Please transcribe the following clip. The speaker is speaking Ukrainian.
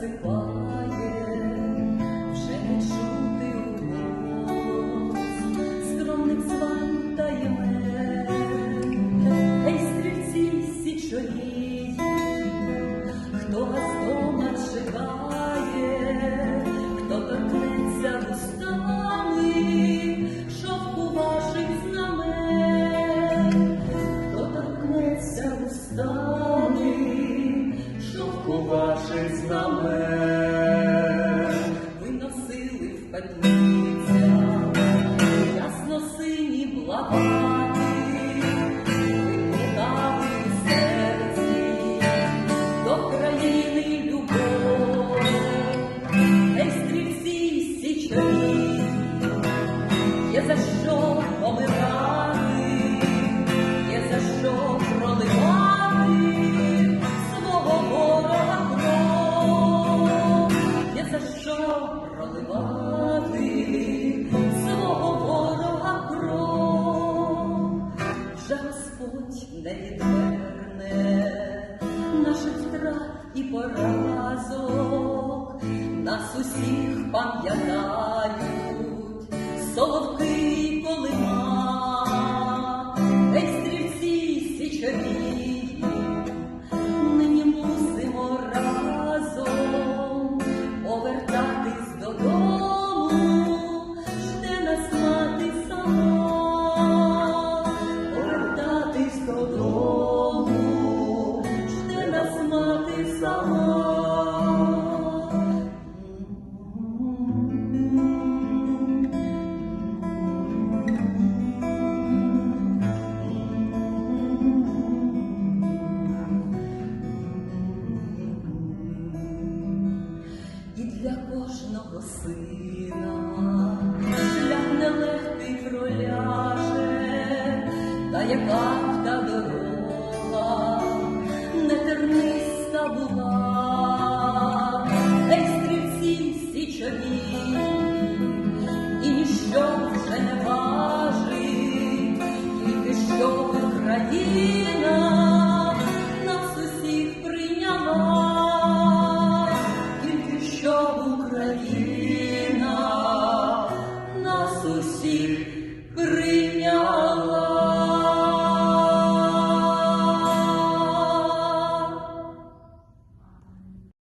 засипає, вже не чути голос, скромних зван стрільці січові, хто вас дома чекає, хто торкнеться вустами, шовку ваших знамен, хто торкнеться вустами. Ваших знамен. Вернеться, ясно сині блакати, в серці, до країни любов, Ей, є за що помирати, Господь не відверне наших втрат і поразок, сина. Шлях нелегкий проляже, та яка та дорога не терниста була,